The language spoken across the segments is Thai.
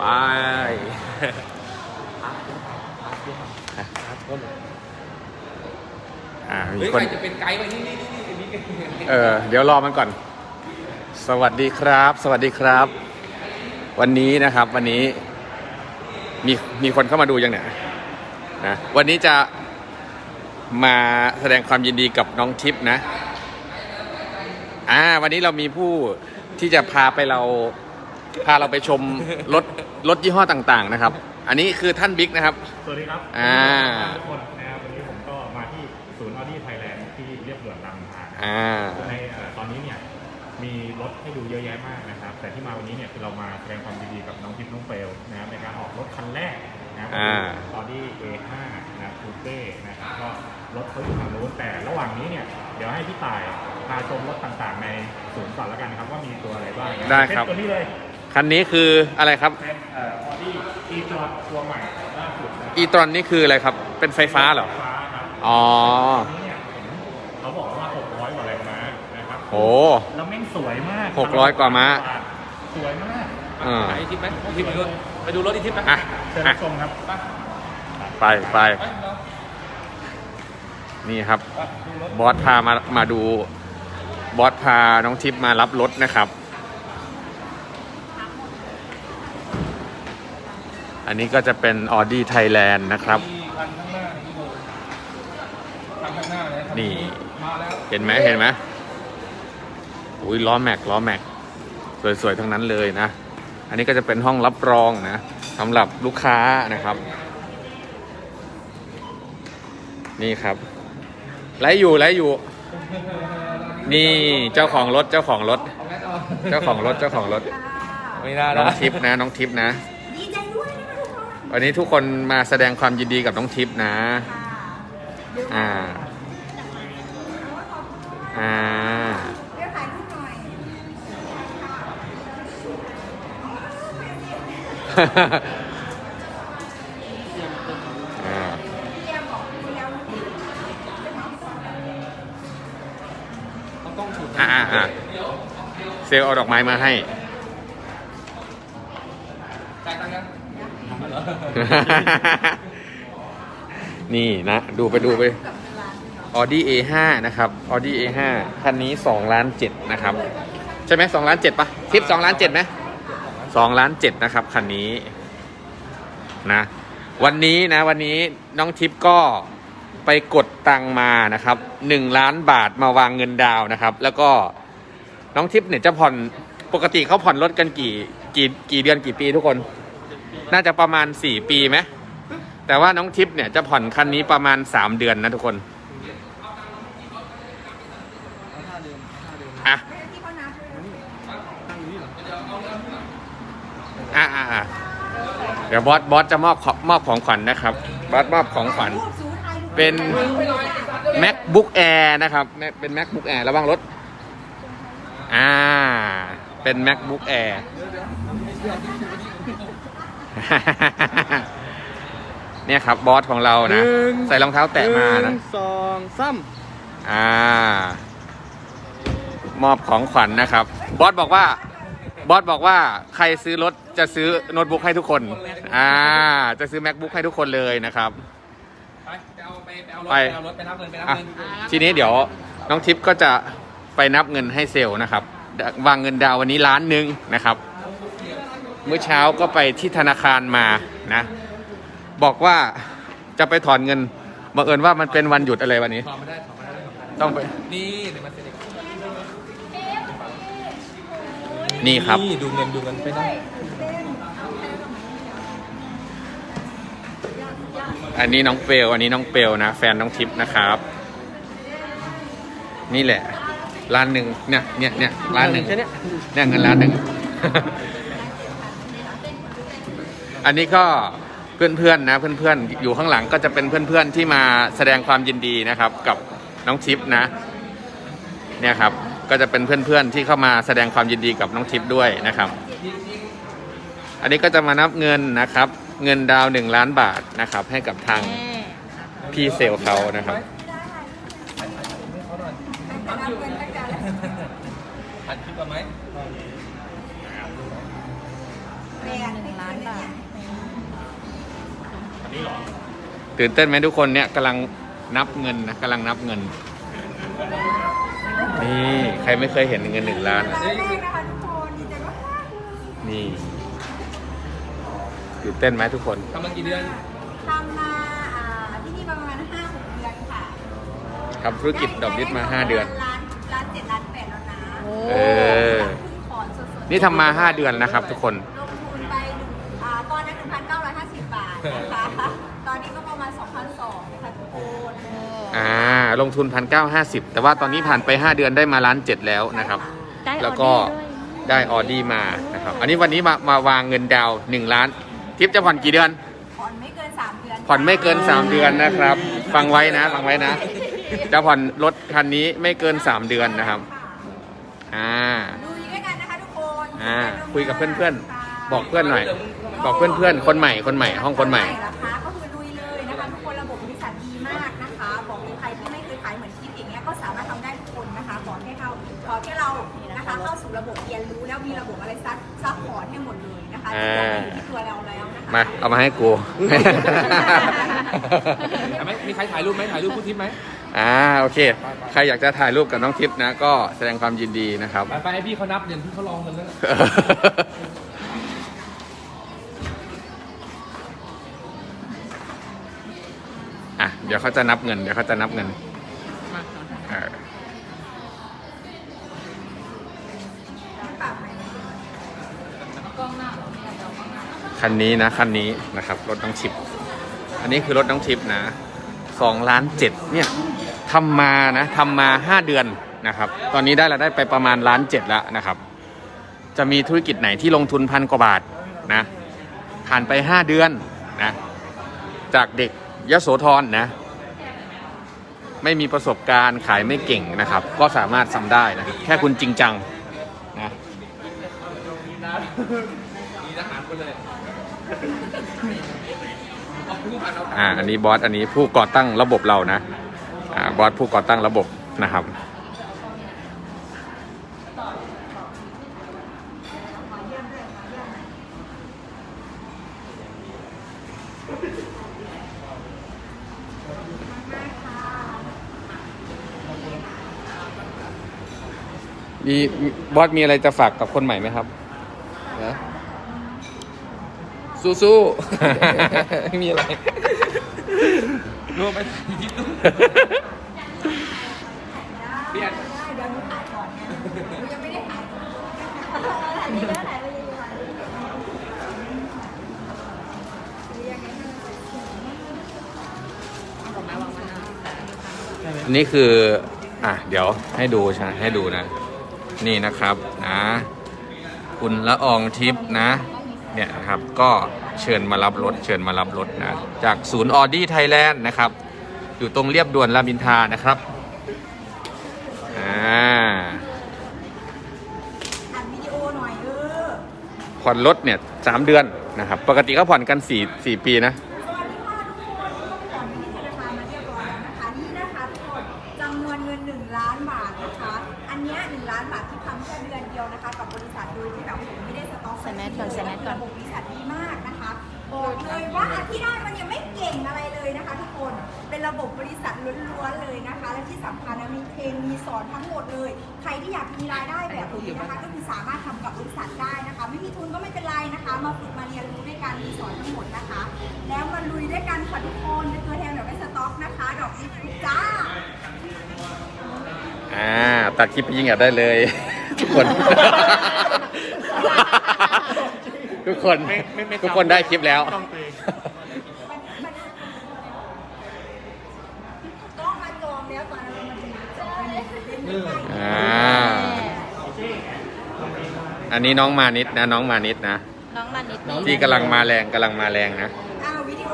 ไปอ่ามีเฮ้ยคนใครจะเป็นไกด์ไปนี่นี่นี่นี่นี่นี่เออเดี๋ยวรอมันก่อน สวัสดีครับ สวัสดีครับ วันนี้นะครับ วันนี้ มีมีคนเข้ามาดูยังเนี่ยนะวันนี้จะมาแสดงความยินดีกับน้องทิพย์นะ อ่า วันนี้เรามีผู้ที่จะพาไปเรา พาเราไปชมรถรถยี่ห้อต่างๆนะครับ อันนี้คือท่านบิ๊กนะครับ สวัสดีครับอ่า ทุกคนนะครับวันนี้ผมก็มาที่ศูนย์ออดี้ไทยแลนด์ที่เรียบด่วนรามอินทรานะครับอ่า ในเอ่อตอนนี้เนี่ยมีรถให้ดูเยอะแยะมากนะครับ แต่ที่มาวันนี้เนี่ยคือเรามาแสดงความยินดีกับน้องทิพย์น้องเปลวนะครับในการออกรถคันแรกนะครับอ่า ออดี้ A5 นะครับคูเป้นะครับก็รถเขาอยู่ทางนู้นแต่ระหว่างนี้เนี่ยเดี๋ยวให้พี่ต่ายพาชมรถต่างๆ ในศูนย์ก่อนแล้วกันนะครับว่ามีตัวอะไรบ้างนะได้ครับ เช่นตัวนี้เลย คันนี้คืออะไรครับเป็นเอ่ออดี้อีจอดตัวใหม่ล่าสุดนะครับอีตรอนนี่คืออะไรครับ เป็นไฟฟ้าเหรอ ฟ้าครับอ๋อ อันนี้เนี่ยเห็นเขาบอกว่า 600กว่าแรงม้านะครับโอ้ แล้วแม่งสวยมาก600กว่าม้า สวยมากอ่า ไปทิพย์ไหมทิพย์ไปดูไปดูรถที่ทิพย์ไหมอะ เชิญอะชมครับไปไปไปเนาะนี่ครับ ไปดูรถบอสพามามาดู บอสพาน้องทิพย์มารับรถนะครับ อันนี้ก็จะเป็น Audi Thailand นะครับมีคันข้างหน้านี่ดูคันข้างหน้าเลยคันี่มาแล้วเห็นไหมเห็นไหมอุ้ยล้อแม็กล้อแม็กสวยๆ ทั้งนั้นเลยนะ อันนี้ก็จะเป็นห้องรับรองนะสำหรับลูกค้านะครับ นี่ครับไลฟ์อยู่ไลฟ์อยู่ นี่เจ้าของรถเจ้าของรถเอาแม่ต่อเจ้าของรถเจ้าของรถ ไม่น่าน้องได้ทิพย์นะ น้องทิพย์นะ วันนี้ทุกคนมาแสดงความยินดีกับน้องทิพย์นะ อ่า อ่าเดี๋ยวถ่ายรูปหน่อยอ่าเรียมบอกเรียมต้องต้องฉุดอ่า อ่าอ่าเซลลเอาดอกไม้มาให้ จ่ายตังค์ยังเหรอ นี่นะ ดูไปดูไปกับเวลา Audi A5 นะครับ Audi A5 คันนี้2ล้าน7นะครับ ใช่ไหม2ล้าน7ปะทิป2ล้าน7ไหม2ล้าน7นะครับคันนี้นะวันนี้นะวันนี้น้องทิปก็ไปกดตังมานะครับ1ล้านบาทมาวางเงินดาวนะครับ แล้วก็น้องทิปเนี่ยจะผ่อนปกติเขาผ่อนรถกันกี่กี่กี่เดือนกี่ปีทุกคน น่าจะประมาณ4ปีไหมแต่ว่าน้องทิปเนี่ยจะผ่อนคันนี้ประมาณ3เดือนนะทุกคนอะไม่าอะอะเดี๋ยวบอสบอสจะมอบมอบของขวัญนะครับ บอสมอบของขวัญเป็น macbook air นะครับ เป็น macbook air ระวังรถ อ่า เป็น macbook air เนี่ยครับบอสของเรานะใส่รองเท้าแตะมานะสองสามอ่ามอบของขวัญนะครับ บอสบอกว่า บอสบอกว่าใครซื้อรถจะซื้อโน้ตบุ๊กให้ทุกคน อ่า จะซื้อ macbook ให้ทุกคนเลยนะครับ ไปไปเอาไปไปเอารถไปไปเอารถไปนับเงินไปนับอะเงินทีนี้เดี๋ยวน้องทิพย์ก็จะไปนับเงินให้เซลล์นะครับ วางเงินดาวน์วันนี้ล้านหนึ่งนะครับ เมื่อเช้าก็ไปที่ธนาคารมานะ บอกว่าจะไปถอนเงินบังเอิญว่ามันเป็นวันหยุดอะไรวันนี้ถอดมาได้ถอดมาได้ถอดมาได้ต้องไป นี่เดี๋ยวมาเซ็นอีกนี่ครับ นี่ดูเงินดูเงินไปได้อันนี้น้องเปลอันนี้น้องเปลนะ แฟนน้องทิพย์นะครับ นี่แหละล้านหนึ่งเนี่ยเนี่ยเนี่ยล้านหนึ่งเนี่ยเงินล้านหนึ่ง อันนี้ก็เพื่อนๆนะเพื่อนๆอยู่ข้างหลังก็จะเป็นเพื่อนๆที่มาแสดงความยินดีนะครับ กับน้องทิพย์นะเนี่ยครับก็จะเป็นเพื่อนๆที่เข้ามาแสดงความยินดีกับน้องทิพย์ด้วยนะครับ อันนี้ก็จะมานับเงินนะครับ เงินดาวหนึ่งล้านบาทนะครับ ให้กับทางพี่เซลเขานะครับ ไปนับเงินแล้วกัน อัดคลิปก่อนไหม แปดหนึ่งล้านานบาท อั นนี้เหรอตื่นเต้นไหมทุกคนเนี่ยกำลังนับเงินนะกำลังนับเงิน นี่ใครไม่เคยเห็นเงินหนึ่งล้านอะร้านแรกนะคะทุกคนดีใจมากๆเลยนี่ตื่นเต้นไหมทุกคน ทำมากี่เดือนทำมาอ่าที่นี่ประมาณห้าหกเดือนค่ะทำธุรกิจดอกดิสมา5เดือนล้านล้านเจ็ดล้านแปดแล้วนะโอ้เออครึ่งขอนสดๆนี่ทำมา5เดือนนะครับทุกคน อ่าลงทุนพันเก้าห้าสิบแต่ว่าตอนนี้ผ่านไป 5 เดือนได้มาล้านเจ็ดแล้วนะครับ ได้อแล้อวเดก็อร์ด้วยได้ออดี้มานะครับ อันนี้วันนี้มามาวางเงินดาวน์หนึ่งล้าน ทิปจะผ่อนกี่เดือน ผ่อนไม่เกิน 3 เดือนผ่อนไม่เกิน 3 เดือนนะครับ ฟังไว้นะ ฟังไว้นะ จะผ่อนรถคันนี้ไม่เกิน 3 เดือนนะครับ อ่า ลุยด้วยกันนะคะทุกคนอ่าคุยกับเพื่อนๆ บอกเพื่อนหน่อย บอกเพื่อนๆ คนใหม่ คนใหม่ ห้องคนใหม่น มีระบบอะไรซักซัพพอร์ตให้หมดเลยนะคะอ่าที่อยู่ที่ตัวเราแล้วนะคะมาเอามาให้กูเอาไหมมีใครถ่ายรูปไหมถ่ายรูปผู้ทิพย์ไหมอ่าโอเค ใครอยากจะถ่ายรูปกับน้องทิพย์นะ ก็แสดงความยินดีนะครับ ไปไปให้พี่เขานับเดี๋ยวพี่เขาลองกันแล้วนะอะ เดี๋ยวเขาจะนับเงิน เดี๋ยวเขาจะนับเงินเออ คันนี้นะคันนี้นะครับรถน้องชิป อันนี้คือรถน้องทิพย์นะสองล้านเจ็ดเนี่ยทำมานะทำมาห้าเดือนนะครับ ตอนนี้ได้รายได้ไปประมาณล้านเจ็ดแล้วนะครับ จะมีธุรกิจไหนที่ลงทุนพันกว่าบาทนะผ่านไปห้าเดือนนะจากเด็กยโสธรนะ ไม่มีประสบการณ์ขายไม่เก่งนะครับ ก็สามารถทำได้นะครับแค่คุณจริงจังนะมีทหารคนเลย อ่าอันนี้บอสอันนี้ผู้ก่อตั้งระบบเรานะอ่าบอสผู้ก่อตั้งระบบนะครับมีบอสมีอะไรจะฝากกับคนใหม่ไหมครับนะ สู้ๆ ไม่มีอะไรรู้ไหมพี่ทิพย์รู้เปลี่ยนได้เดี๋ยวหนูขายก่อนไงหนูยังไม่ได้ขายอันนี้ก็ขายไปเยอะๆหรือยังไงให้มันอันนี้คือ อะ เดี๋ยวให้ดูใช่ให้ดูนะ นี่นะครับนะ คุณละอองทิพย์นะ เนี่ยนะครับก็เชิญมารับรถ เชิญมารับรถนะจากศูนย์ออดี้ไทยแลนด์นะครับ อยู่ตรงเรียบด่วนรามอินทรานะครับอ่าอัดวิดีโอหน่อยเออผ่อนรถเนี่ยสามเดือนนะครับ ปกติก็ผ่อนกันสี่สี่ปีนะ สอนทั้งหมดเลย ใครที่อยากมีรายได้แบบนี้นะคะ ก็คือสามารถทำกับบริษัทได้นะคะ ไม่มีทุนก็ไม่เป็นไรนะคะ มาฝึกมาเรียนรู้ด้วยกันมีสอนทั้งหมดนะคะ แล้วมาลุยด้วยกันค่ะทุกคนเป็นตัวแทนแบบไม่สต็อกนะคะ ดอกนี้จ้าอ่าตัดคลิปไปยิงแอบได้เลย ทุกคน ทุกคนไม่ไม่ไม่ทุกคนได้คลิปแล้ว ต้องเตง ต้องมาจองแล้วตอนนั้นมันจะจองเล่นไม่ได้ อ่า อันนี้น้องมานิดนะ น้องมานิดนะ น้องมานิดนึงที่กำลังมาแรงกำลังมาแรงนะ อ้าววิดีโอ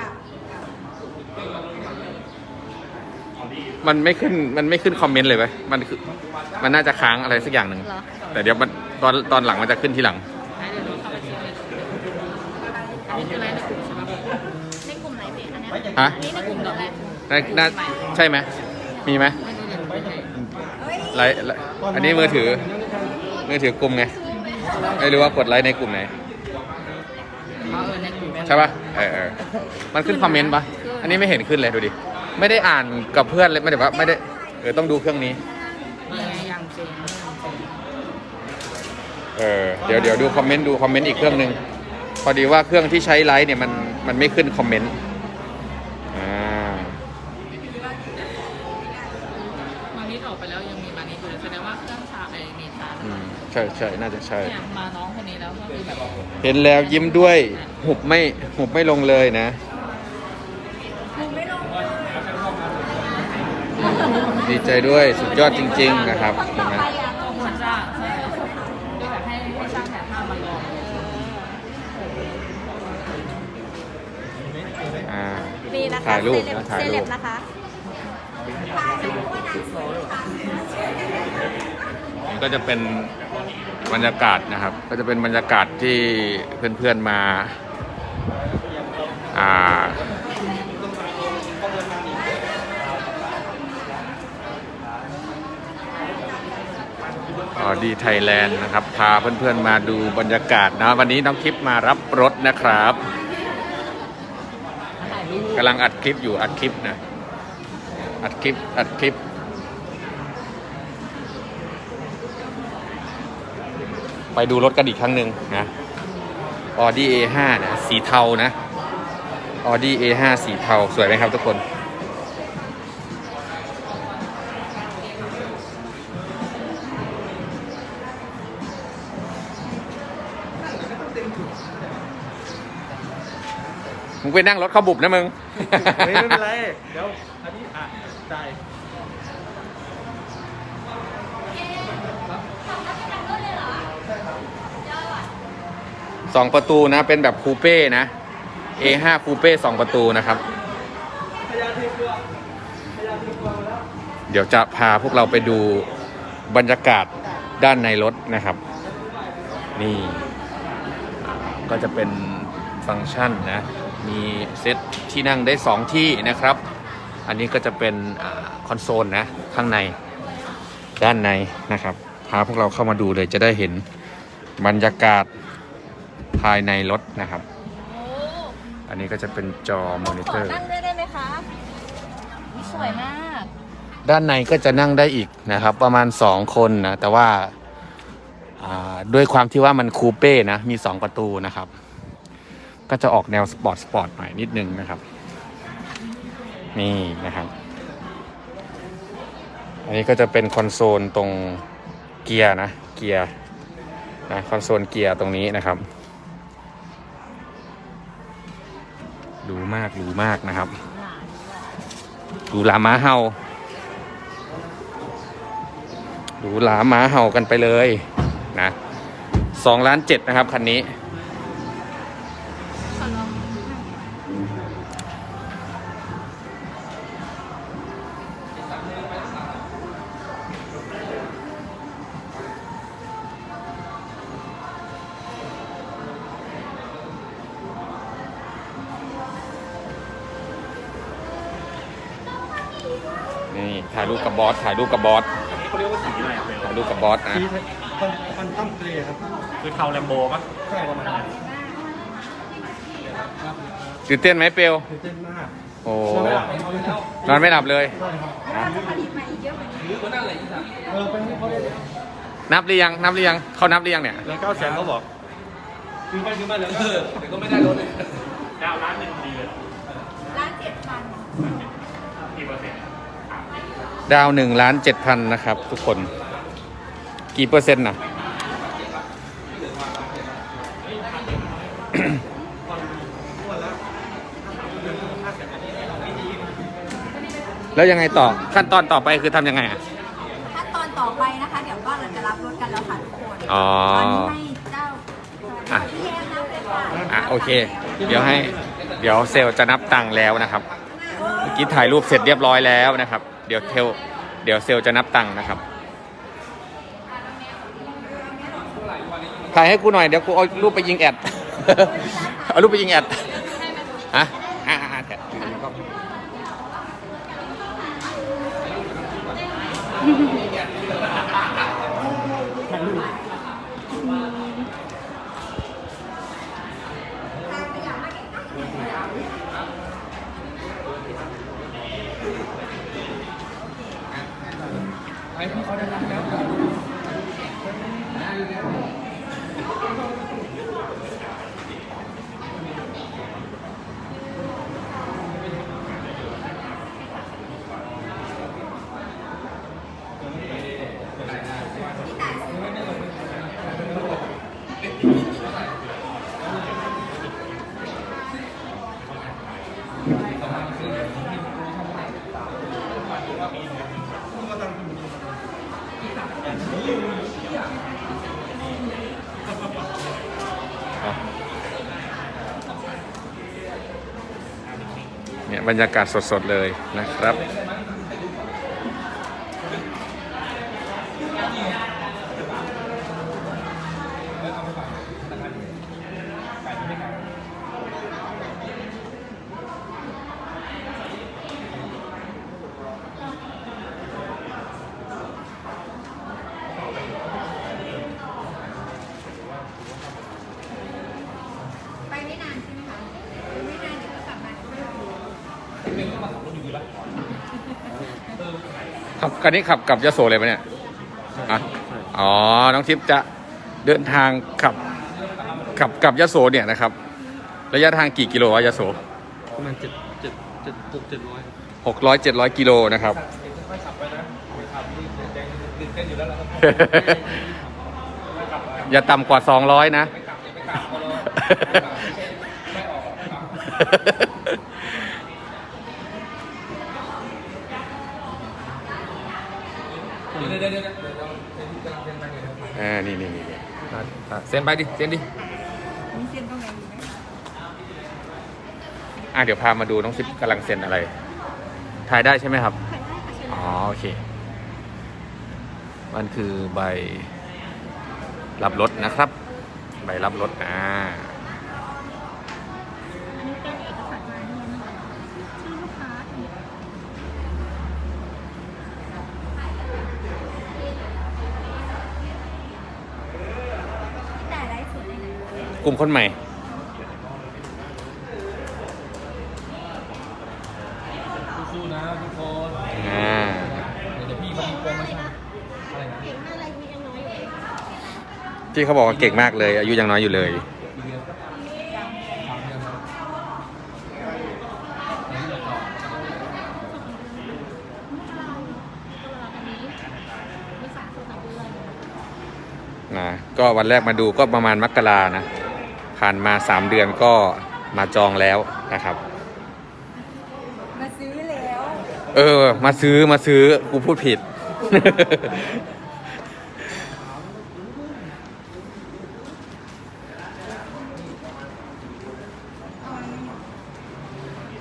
กับกับมันไม่ขึ้นมันไม่ขึ้นคอมเมนต์เลยไหมมันคือมันน่าจะค้างอะไรสักอย่างหนึ่ง เหรอ แต่เดี๋ยวมันตอนตอนหลังมันจะขึ้นทีหลังอันนี้คืออะไรในกลุ่มไหนเพจอันเนี้ยฮะอันนี้ในกลุ่มอะไร น่าน่าใช่ไหมมีไหมไลฟ์ไลฟ์อันนี้มือถือ มือถือกลุ่มไงไม่รู้ว่ากดไลค์ในกลุ่มไหนในกลุ่มใช่ะเออเออมันขึ้นคอมเมนต์ป่ะอันนี้ไม่เห็นขึ้นเลยดูดิไม่ได้อ่านกับเพื่อนเลยไม่ได้ว่าไม่ได้เออต้องดูเครื่องนี้เจนเออเดี๋ยวเดี๋ยวดูคอมเมนต์ดูคอมเมนต์อีกเครื่องหนึ่งพอดีว่าเครื่องที่ใช้ไลฟ์เนี่ยมันมันไม่ขึ้นคอมเมนต์อ่า มานิดออกไปแล้วยังมีมานิดอยู่เลยแสดงว่าเครื่องชาไอเมทา อืมใช่ใช่น่าจะใช่ เนี่ยมาน้องคนนี้แล้วก็คือแบบเห็นแล้วยิ้มด้วยหุบไม่หุบไม่ลงเลยนะหนูไม่ลงเลยดีใจด้วยสุดยอดจริง ๆ นะครับเห็นไหมต้องมาจ้างใช่ด้วยแบบให้ให้ช่างแต่ผ้ามาลองอ่านี่นะคะถ่ายรูปเซเลบนะถ่ายเซรูเลปบนะคะ นี่ก็จะเป็นบรรยากาศนะครับ ก็จะเป็นบรรยากาศที่เพื่อนๆมาอ่าออดีไทยแลนด์นะครับ พาเพื่อนๆมาดูบรรยากาศนะวันนี้น้องคลิปมารับรถนะครับกำลังอัดคลิปอยู่อัดคลิปนะอัดคลิปอัดคลิป ไปดูรถกันอีกครั้งหนึ่งนะ Audi A5 นะสีเทานะ Audi A5 สีเทา สวยไหมครับทุกคนมึงไปนั่งรถเข้าบุบนะมึงไม่เป็นไร เดี๋ยว อันนี้อะได้ สองประตูนะ เป็นแบบคูเป้นะ A5 คูเป้สองประตูนะครับ เดี๋ยวจะพาพวกเราไปดูบรรยากาศด้านในรถนะครับ นี่ก็จะเป็นฟังก์ชันนะ มีเซตที่นั่งได้ 2 ที่นะครับ อันนี้ก็จะเป็นอคอนโซลนะ ข้างในด้านในนะครับ พาพวกเราเข้ามาดูเลยจะได้เห็นบรรยากาศ ภายในรถนะครับ อันนี้ก็จะเป็นจอมอนิขเตออร์ นั่งด้วยได้ไหมคะสวยมาก ด้านในก็จะนั่งได้อีกนะครับ ประมาณ 2 คนนะ แต่ว่าอ่าด้วยความที่ว่ามันคูเป้นะ มี 2 ประตูนะครับ ก็จะออกแนวสปอร์ตสปอร์ตหน่อยนิดนึงนะครับ นี่นะครับ อันนี้ก็จะเป็นคอนโซลตรงเกียร์นะ เกียร์นะคอนโซลเกียร์ตรงนี้นะครับ ดูมากดูมากนะครับ ดูหลาม้าเห่า ดูหลาม้าเห่ากันไปเลยนะสองล้านเจ็ดนะครับคันนี้ รูปกับบอสเขาเรียกว่าสีอะไรอะเบลถ่ายรูปกับบอสนะ ทีมันมันต้องเกลียครับคือเทาแลมโบปะใช่ประมาณนั้นตื่นเต้นไหมเปลวตื่นเต้นมากโอ้นอนไม่หลับเลยแล้วเราจะผลิตมาอีกเยอะกว่านี้เออเป็นเขาเรียกนับหรือยัง นับหรือยัง เขานับหรือยังเนี่ย แล้วเก้าแสนเขาบอก คือไปคือมาแล้วเออแต่ก็ไม่ได้รถเลยดาวร้านหนึ่งดีเลย ร้านเจ็ดพัน กี่เปอร์เซ็นต์ ดาวหนึ่งล้านเจ็ดพันนะครับ ทุกคน กี่เปอร์เซ็นต์นะแล้วยังไงต่อขั้นตอนต่อไปคือทำยังไงอะ ขั้นตอนต่อไปนะคะ เดี๋ยวก็เราจะรับรถกันแล้วค่ะทุกคนอ๋อ ตอนนี้ให้เจ้าอะ พี่แอมนับเลยค่ะอะโอเค เดี๋ยวให้ เดี๋ยวเซลล์จะนับตังค์แล้วนะครับ เมื่อกี้ถ่ายรูปเสร็จเรียบร้อยแล้วนะครับ เดี๋ยวเทลเดี๋ยวเซลจะนับตังค์นะครับถ่ายให้กูหน่อยเดี๋ยวกูเอารูปไปยิงแอด เอารูปไปยิงแอดฮะอ่า บรรยากาศสดๆเลยนะครับ ไปไม่นานใช่ไหมคะไม่นานเดี๋ยวก็กลับมา ขับ คันนี้ขับกลับยโสเลยปะเนี่ยอะอ๋อ น้องทิพย์จะเดินทางขับขับกลับยโสเนี่ยนะครับ ระยะทางกี่กิโลวะยโสประมาณเจ็ดเจ็ดเจ็ดหกเจ็ดร้อยหกร้อยเจ็ดร้อยกิโลนะครับค่อยขับไปนะขับนี่แดงตื่นเต้นอยู่แล้วล่ะครับอย่าต่ำกว่าสองร้อยนะ เดี๋ยวเดี๋ยวเดี๋ยวเดี๋ยวเดี๋ยวเซ็นกำลังเซ็นไปเดี๋ยวเดี๋ยวอ่านี่นี่นี่นี่เซ็นไปดิเซ็นดิมีเส้นตรงไหนอยู่ไหมคะอะเดี๋ยวพามาดูน้องทิพย์กำลังเซ็นอะไรถ่ายได้ใช่ไหมครับถ่ายได้ค่ะเชิญอ๋อโอเค มันคือใบรับรถนะครับ ใบรับรถอ่า อันนี้เป็นเอกสารมาเนี่ยนะคะชื่อลูกค้าอีกแต่ไลฟ์สดได้ไหน กลุ่มคนใหม่ สู้ๆนะทุกคนอ่า เดี๋ยวพี่เขามีโปรโมชั่นอะไรนะเก่งมากเลยมียังน้อยอยู่เองที่เขาบอกว่าเก่งมากเลย อายุยังน้อยอยู่เลยอีกเดือนสามเดือนครับเดี๋ยวพี่จะต่อนะ ก็วันแรกมาดูก็ประมาณมกรานะ ผ่านมาสามเดือนก็มาจองแล้วนะครับ มาซื้อแล้ว เออ มาซื้อมาซื้อกูพูดผิด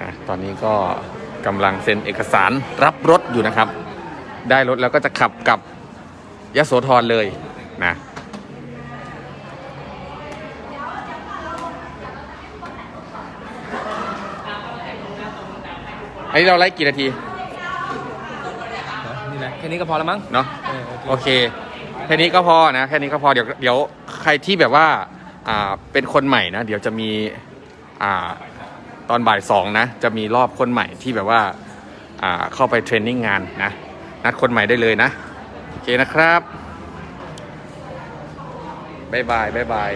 อะตอนนี้ก็กำลังเซ็นเอกสารรับรถอยู่นะครับ ได้รถแล้วก็จะขับกลับยโสธรเลยนะ นนี้เราไล่กี่นาทีนี่แหละแค่นี้ก็พอแล้วมั้งเนาะเออโอเคแค่นี้ก็พอนะแค่นี้ก็พอเดี๋ยวเดี๋ยวใครที่แบบว่าอ่าเป็นคนใหม่นะเดี๋ยวจะมีอ่าตอนบ่ายสองนะจะมีรอบคนใหม่ที่แบบว่าอ่าเข้าไปเทรนนิ่งงานนะนัดคนใหม่ได้เลยนะโอเคนะครับบ๊ายบายบ๊ายบาย